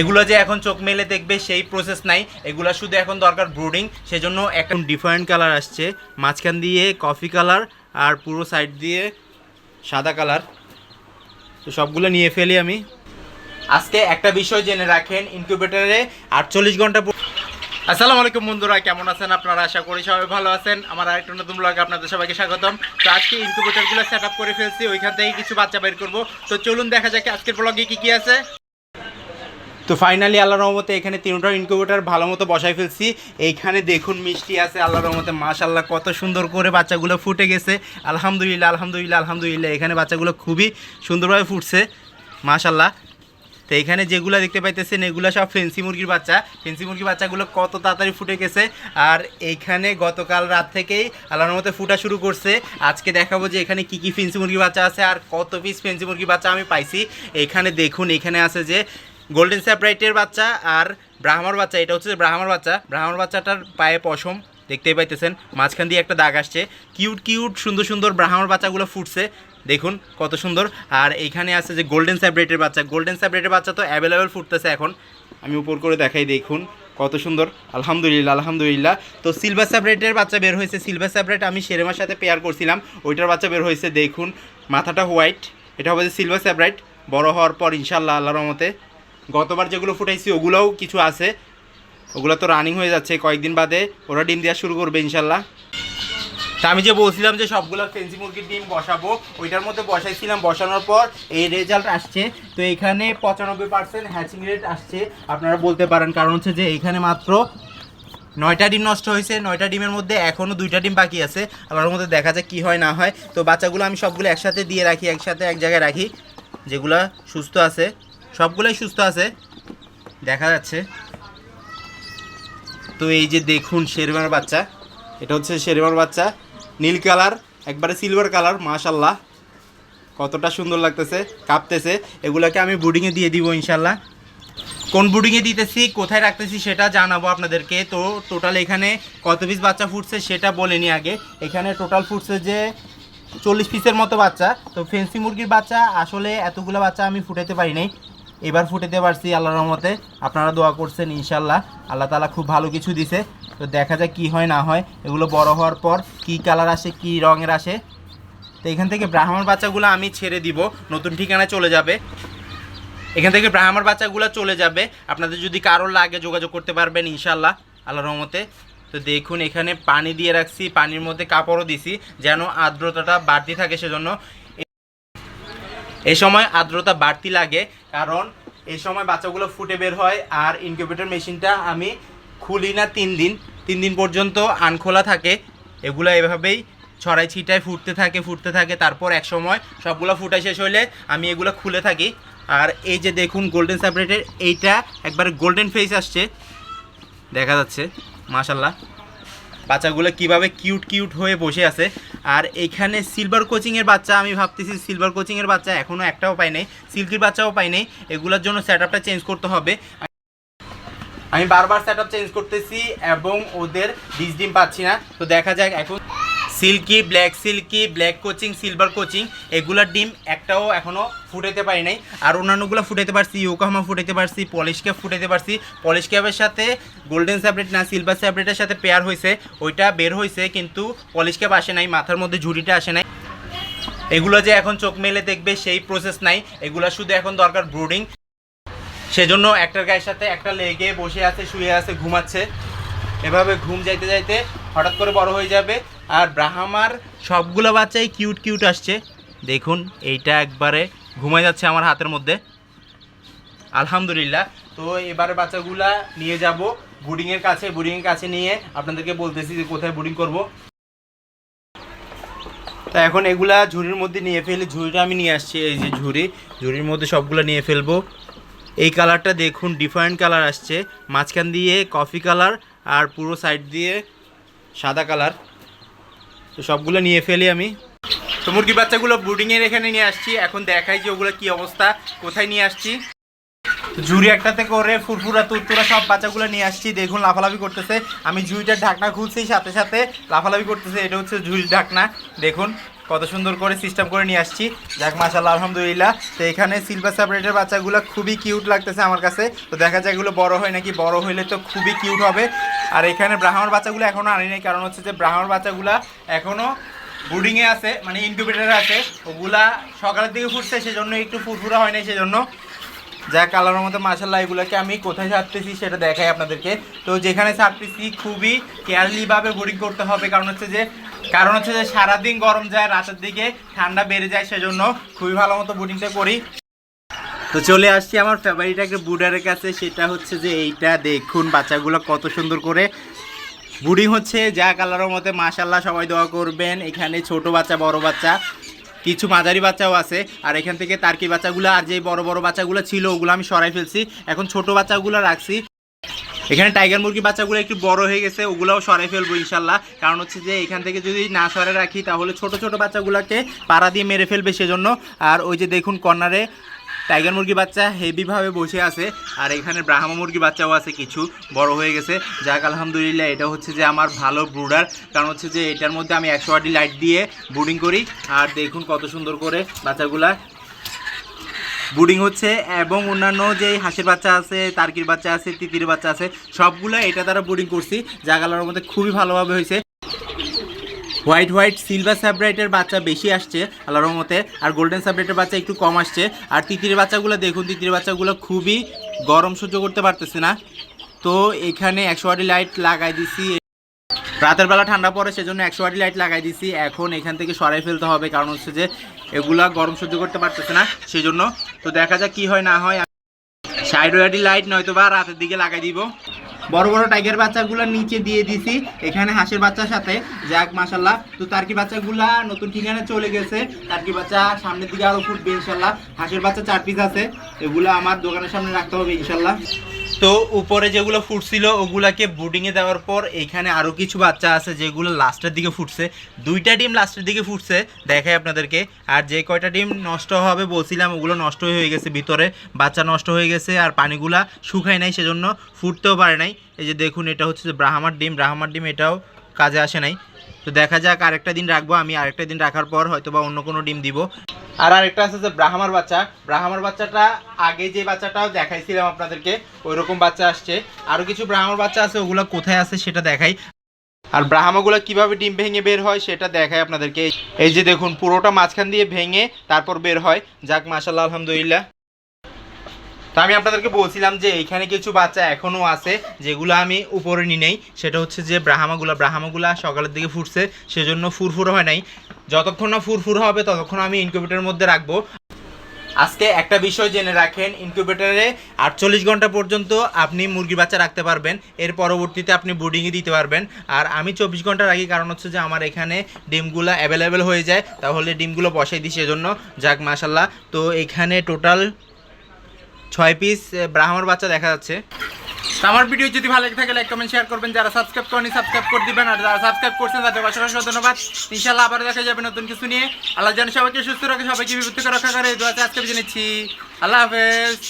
এগুলো যে এখন চোখ মেলে দেখবে, সেই প্রসেস নাই। এগুলো শুধু এখন দরকার ব্রুডিং সেজন্য একটা ডিফারেন্ট কালার আসছে। মাঝখান দিয়ে কফি কালার আর পুরো সাইড দিয়ে সাদা কালার তো সবগুলো নিয়ে ফেলি আমি। আজকে একটা বিষয় জেনে রাখেন ইনকিউবেটরে আটচল্লিশ ঘণ্টা আসসালামু আলাইকুম বন্ধুরা, কেমন আছেন আপনারা? আশা করি সবাই ভালো আছেন। আমার আরেকটা নতুন ব্লগে আপনাদের সবাইকে স্বাগতম। তো আজকে ইনকিউবেটরগুলো সেট আপ করে ফেলছি, ওইখান থেকে কিছু বাচ্চা বের করব। তো চলুন দেখা যাক আজকের ব্লগে কী কী আছে। তো ফাইনালি আল্লাহ রহমতে এখানে তিনটা ইনকিউবেটর ভালো মতো বসাই ফেলছি। এইখানে দেখুন মিষ্টি আছে আল্লাহ রহমতে মাশাল্লাহ কত সুন্দর করে বাচ্চাগুলো ফুটে গেছে। আলহামদুলিল্লাহ আলহামদুলিল্লাহ আলহামদুলিল্লাহ, এখানে বাচ্চাগুলো খুবই সুন্দরভাবে ফুটছে মাশাল্লাহ তো এখানে যেগুলো দেখতে পাইতেছেন, এগুলো সব ফেন্সি মুরগির বাচ্চা। ফেন্সি মুরগির বাচ্চাগুলো কত তাড়াতাড়ি ফুটে গেছে। আর এইখানে গতকাল রাত থেকেই আল্লাহর মতো ফুটা শুরু করছে। আজকে দেখাবো যে এখানে কি কি ফেন্সি মুরগির বাচ্চা আছে আর কত পিস ফেন্সি মুরগির বাচ্চা আমি পাইছি। এখানে দেখুন, এখানে আছে যে গোল্ডেন স্যাপ্রাইটের বাচ্চা আর ব্রাহ্মার বাচ্চা, এটা হচ্ছে ব্রাহ্মার বাচ্চা। ব্রাহ্মার বাচ্চাটার পায়ে পশম, দেখতেই পাইতেছেন। মাঝখান দিয়ে একটা দাগ আসছে। কিউট কিউট সুন্দর সুন্দর ব্রাহ্মার বাচ্চাগুলো ফুটছে। দেখুন কত সুন্দর। আর এইখানে আছে যে গোল্ডেন স্যাব্রেটের বাচ্চা। গোল্ডেন স্যাব্রেটের বাচ্চা তো অ্যাভেলেবেল ফুটতেছে এখন। আমি উপর করে দেখাই, দেখুন কত সুন্দর। আলহামদুলিল্লাহ আলহামদুলিল্লাহ। তো সিলভার স্যাব্রেটের বাচ্চা বের হয়েছে। সিলভার স্যাব্রেট আমি সেরেমার সাথে পেয়ার করছিলাম। ওইটার বাচ্চা বের হয়েছে, দেখুন। মাথাটা হোয়াইট এটা হবে সিলভার স্যাব্রাইট বড় হওয়ার পর ইনশাল্লাহ আল্লাহর রহমতে গতবার যেগুলো ফুটাইছি, ওগুলোও কিছু আছে। ওগুলো তো রানিং হয়ে যাচ্ছে, কয়েকদিন বাদে ওরা ডিম দেওয়া শুরু করবে, ইনশাল্লাহ। তা আমি যে বলছিলাম যে সবগুলো ফেন্সি মুরগির ডিম বসাবো, ওইটার মধ্যে বসাইছিলাম, বসানোর পর এই রেজাল্ট আসছে। তো এখানে পঁচানব্বই পার্সেন্ট হ্যাচিং রেট আসছে, আপনারা বলতে পারেন। কারণ হচ্ছে যে এখানে মাত্র নয়টা ডিম নষ্ট হয়েছে, নয়টা ডিমের মধ্যে এখনও দুইটা ডিম বাকি আছে। আল্লাহর মধ্যে দেখা যাক কী হয়, না হয়। তো বাচ্চাগুলো আমি সবগুলো একসাথে দিয়ে রাখি, একসাথে এক জায়গায় রাখি, যেগুলা সুস্থ আছে। সবগুলোই সুস্থ আছে। দেখা যাচ্ছে। তো এই যে দেখুন শেরমার বাচ্চা, এটা হচ্ছে শেরমার বাচ্চা, নীল কালার, একবারে সিলভার কালার মাশাল্লাহ কতটা সুন্দর লাগতেছে, কাঁপতেছে। এগুলোকে আমি বুডিংয়ে দিয়ে দিব ইনশাল্লাহ কোন বুডিংয়ে দিতেছি, কোথায় রাখতেছি সেটা জানাব আপনাদেরকে। তো টোটাল এখানে কত পিস বাচ্চা ফুটছে সেটা বলেনি আগে। এখানে টোটাল ফুটছে যে চল্লিশ পিসের মতো বাচ্চা। তো ফেন্সি মুরগির বাচ্চা, আসলে এতগুলো বাচ্চা আমি ফুটাতে পারি নাই। এবার ফুটাতে পারছি আল্লাহর রহমতে। আপনারা দোয়া করছেন ইনশাল্লাহ আল্লাহ তালা খুব ভালো কিছু দিছে। তো দেখা যাক কি হয়, না হয়। এগুলো বড় হওয়ার পর কি কালার আসে, কি রঙের আসে। তো এখান থেকে ব্রাহ্মণ বাচ্চাগুলো আমি ছেড়ে দিব। নতুন ঠিকানায় চলে যাবে। এখান থেকে ব্রাহ্মণ বাচ্চাগুলো চলে যাবে। আপনাদের যদি কারোর লাগে যোগাযোগ করতে পারবেন ইনশাল্লাহ আল্লাহ রহমতে। তো দেখুন, এখানে পানি দিয়ে রাখছি, পানির মধ্যে কাপড়ও দিছি, যেন আর্দ্রতাটা বাড়তি থাকে সেজন্য এই সময় আর্দ্রতা বাড়তি লাগে, কারণ এই সময় বাচ্চাগুলো ফুটে বের হয় আর ইনকিউবেটর মেশিনটা আমি খুলি না তিন দিন। তিন দিন পর্যন্ত আনখোলা থাকে, এগুলো এভাবেই ছড়াই ছিটায় ফুটতে থাকে ফুটতে থাকে, তারপর এক সময় সবগুলো ফুটাই শেষ হলে আমি এগুলো খুলে থাকি। আর এই যে দেখুন গোল্ডেন সেপারেটের এইটা একবারে গোল্ডেন ফেস আসছে। দেখা যাচ্ছে মাশাল্লাহ বাচ্চাগুলো কীভাবে কিউট কিউট হয়ে বসে আছে। আর এখানে সিলভার কোচিংয়ের বাচ্চা, আমি ভাবতেছি সিলভার কোচিংয়ের বাচ্চা এখনও একটাও পাই নাই সিল্কির বাচ্চাও পাই নাই, এগুলোর জন্য সেট আপটা চেঞ্জ করতে হবে। আমি বারবার সেট আপ চেঞ্জ করতেছি এবং ওদের ডিস ডিম পাচ্ছি না। তো দেখা যাক, এখন silkie, black silkie, black Cochin, silver Cochin, এগুলার ডিম একটাও এখনও ফুটাইতে পারি নাই। আর অন্যান্যগুলো ফুটাইতে পারছি, ইউকাহামা ফুটাইতে পারছি, পলিশ ক্যাপ ফুটাইতে পারছি। পলিশ ক্যাপের সাথে গোল্ডেন স্যাপ্রেট না, সিলভার স্যাপ্রেটের সাথে পেয়ার হয়েছে, ওইটা বের হয়েছে, কিন্তু পলিশ ক্যাপ আসে নাই, মাথার মধ্যে ঝুড়িটা আসে নাই। এগুলো যে এখন চোখ মেলে দেখবে, সেই প্রসেস নাই। এগুলো শুধু এখন দরকার ব্রুডিং সেজন্য একটার গায়ের সাথে একটা লেগে বসে আছে, শুয়ে আছে, ঘুমাচ্ছে। এভাবে ঘুম যাইতে যাইতে হঠাৎ করে বড় হয়ে যাবে। আর ব্রাহ্মার সবগুলো বাচ্চাই কিউট কিউট আসছে। দেখুন, এইটা একবারে ঘুমায় যাচ্ছে আমার হাতের মধ্যে। আলহামদুলিল্লাহ। তো এবারে বাচ্চাগুলা নিয়ে যাব বুডিংয়ের কাছে। বুডিংয়ের কাছে নিয়ে আপনাদেরকে বলতেছি যে কোথায় বুডিং করব। তা এখন এগুলা ঝুড়ির মধ্যে নিয়ে ফেলি। ঝুড়িটা আমি নিয়ে আসছি, এই যে ঝুড়ি। ঝুড়ির মধ্যে সবগুলো নিয়ে ফেলব। এই কালারটা দেখুন, ডিফারেন্ট কালার আসছে। মাঝখান দিয়ে কফি কালার আর পুরো সাইড দিয়ে সাদা কালার। তো সবগুলো নিয়ে ফেলি আমি। তো মুরগি বাচ্চাগুলো ব্রুডিংয়ের এখানে নিয়ে আসছি। এখন দেখাই যে ওগুলো কি অবস্থা, কোথায় নিয়ে আসছি। জুড়ি একটাতে করে ফুরফুরা, তুরতুরা সব বাচ্চাগুলো নিয়ে আসছি। দেখুন, লাফালাফি করতেছে। আমি জুড়িটার ঢাকনা খুলছি, সাথে সাথে লাফালাফি করতেছে। এটা হচ্ছে জুড়ির ঢাকনা। দেখুন কত সুন্দর করে সিস্টেম করে নিয়ে আসছি। যাক মাশাল্লাহ আলহামদুলিল্লাহ। তো এখানে সিলভার সেপারেটের বাচ্চাগুলো খুবই কিউট লাগতেছে আমার কাছে। তো দেখা যায় এগুলো বড় হয় নাকি বড় হইলে তো খুবই কিউট হবে। আর এখানে ব্রাহ্মণ বাচ্চাগুলো এখনও আনি নাই, কারণ হচ্ছে যে ব্রাহ্মণ বাচ্চাগুলো এখনও বুডিংয়ে আছে মানে ইনকিউবেটারে আছে। ওগুলা সকালের দিকে ফুটছে, সেজন্য একটু ফুরফুরা হয় নাই, সেজন্য। যা কালারের মতো মাসাল্লাহ এগুলোকে আমি কোথায় ছাড়তেছি সেটা দেখাই আপনাদেরকে। তো যেখানে ছাড়তেছি খুবই কেয়ারলিভাবে বোরিং করতে হবে, কারণ হচ্ছে যে, কারণ হচ্ছে যে সারাদিন গরম যায়, রাতের দিকে ঠান্ডা বেড়ে যায়, সেজন্য খুবই ভালো মতো বোরিংটা করি। তো চলে আসছি আমার ফেভারিট একটা বুডারের কাছে, সেটা হচ্ছে যে এইটা দেখুন, বাচ্চাগুলো কত সুন্দর করে। বুডিং হচ্ছে যা কালারের মতে মাশাল্লাহ সবাই দোয়া করবেন, এখানে ছোট বাচ্চা, বড় বাচ্চা। কিছু মাঝারি বাচ্চাও আছে, আর এখান থেকে তার্কি বাচ্চাগুলো আর যে বড় বড় বাচ্চাগুলো ছিল, ওগুলো আমি সরাই ফেলছি। এখন ছোট বাচ্চাগুলো রাখছি। এখানে টাইগার মুরগি বাচ্চাগুলো একটু বড় হয়ে গেছে, ওগুলাও সরাই ফেলব ইনশাল্লাহ। কারণ হচ্ছে যে, এখান থেকে যদি না সরে রাখি, তাহলে ছোট ছোট বাচ্চাগুলোকে পাড়া দিয়ে মেরে ফেলবে সেজন্য। আর ওই যে দেখুন কর্নারে টাইগার মুরগি বাচ্চা হেভিভাবে বসে আছে, আর এখানে ব্রাহ্মা মুরগি বাচ্চাও আছে কিছু, বড় হয়ে গেছে। যাক, আলহামদুলিল্লাহ, এটা হচ্ছে যে আমার ভালো ব্রুডার। কারণ হচ্ছে যে এটার মধ্যে আমি একশো আটি লাইট দিয়ে ব্রুডিং করি, আর দেখুন কত সুন্দর করে বাচ্চাগুলা বুডিং হচ্ছে। এবং অন্যান্য যে হাঁসের বাচ্চা আছে, তার্কির বাচ্চা আছে, তিতির বাচ্চা আছে, সবগুলো এটা দ্বারা বুডিং করছি কালারের মধ্যে খুবই ভালোভাবে হয়েছে। হোয়াইট হোয়াইট সিলভার স্যাব্রাইটের বাচ্চা বেশি আসছে, আল্লাহর মতে আর গোল্ডেন স্যাব্রাইটের বাচ্চা একটু কম আসছে। আর তিতির বাচ্চাগুলো দেখুন তিতির বাচ্চাগুলো খুবই গরম সহ্য করতে পারতেছে না। তো এখানে একশো আটি লাইট লাগাই দিছি। রাতের বেলা ঠান্ডা পড়ে, সেজন্য একশো আটি লাইট লাগাই দিছি। এখন এখান থেকে সরাই ফেলতে হবে, কারণ হচ্ছে যে এগুলা গরম সহ্য করতে পারতেছে না, সেজন্য। তো দেখা যাক কি হয়, না হয়। সাইড ওয়াটি লাইট নয়তো বা রাতের দিকে লাগাই দিব। বড় বড় টাইগার বাচ্চাগুলো নিচে দিয়ে দিছি। এখানে হাঁসের বাচ্চার সাথে। যাক মাসাল্লাহ তো তার্কি বাচ্চাগুলা নতুন ঠিকানা চলে গেছে। তার্কি বাচ্চা সামনের দিকে আরও ফুটবে ইনশাল্লাহ হাঁসের বাচ্চা চার পিস আছে। এগুলো আমার দোকানের সামনে রাখতে হবে ইনশাল্লাহ তো উপরে যেগুলো ফুটছিল, ওগুলাকে বুডিংয়ে দেওয়ার পর এখানে আরও কিছু বাচ্চা আছে যেগুলো লাস্টের দিকে ফুটছে। দুইটা ডিম লাস্টের দিকে ফুটছে, দেখাই আপনাদেরকে। আর যে কয়টা ডিম নষ্ট হবে বলছিলাম, ওগুলো নষ্ট হয়ে গেছে ভিতরে। বাচ্চা নষ্ট হয়ে গেছে আর পানিগুলা শুকায় নাই, সেজন্য ফুটতেও পারে নাই। এই যে দেখুন, এটা হচ্ছে ব্রাহ্মার ডিম। ব্রাহ্মার ডিম এটাও কাজে আসে নাই। তো দেখা যাক আরেকটা দিন রাখব, আমি আরেকটা দিন রাখার পর হয়তো বা অন্য কোনো ডিম দিব। আর আরেকটা আছে যে ব্রাহ্মার বাচ্চা। ব্রাহ্মার বাচ্চাটা আগে যে বাচ্চাটাও দেখাইছিলাম আপনাদেরকে ওই রকম বাচ্চা আসছে। আরও কিছু ব্রাহ্মার বাচ্চা আছে, ওগুলো কোথায় আছে সেটা দেখাই। আর ব্রাহ্মাগুলো কীভাবে ডিম ভেঙে বের হয় সেটা দেখাই আপনাদেরকে। এই যে দেখুন, পুরোটা মাঝখান দিয়ে ভেঙে তারপর বের হয়। যাক মাশাল্লাহ আলহামদুলিল্লাহ। তো আমি আপনাদেরকে বলছিলাম যে এইখানে কিছু বাচ্চা এখনও আছে, যেগুলো আমি উপরে নি নেই। সেটা হচ্ছে যে ব্রাহ্মাগুলা। ব্রাহ্মাগুলা সকালের দিকে ফুটছে, সেজন্য ফুরফুর হয় নাই। যতক্ষণ না ফুরফুর হবে, ততক্ষণ আমি ইনকিউবেটরের মধ্যে রাখব। আজকে একটা বিষয় জেনে রাখেন ইনকিউবেটরে আটচল্লিশ ঘণ্টা পর্যন্ত আপনি মুরগি বাচ্চা রাখতে পারবেন। এর পরবর্তীতে আপনি বুডিংয়ে দিতে পারবেন। আর আমি চব্বিশ ঘণ্টা রাখি, কারণ হচ্ছে যে আমার এখানে ডিমগুলো অ্যাভেলেবেল হয়ে যায়। তাহলে ডিমগুলো বসাই দিই, সেজন্য। যাক মাসাল্লাহ তো এখানে টোটাল ছয় পিস ব্রাহ্মণ বাচ্চা দেখা যাচ্ছে। আমার ভিডিও যদি ভালো লাগে থাকে লাইক কমেন্ট শেয়ার করবেন। যারা সাবস্ক্রাইব করেনি সাবস্ক্রাইব করে দিবেন। আর যারা সাবস্ক্রাইব করছেন, তাদের অসংখ্য ধন্যবাদ। ইনশাল্লাহ আবার দেখা যাবে নতুন কিছু নিয়ে। আল্লাহ জানি সবাইকে সুস্থ রাখে, সবাইকে বিপত্তি রক্ষা করে। দু আজকে জেনেছি আল্লাহ হাফেজ।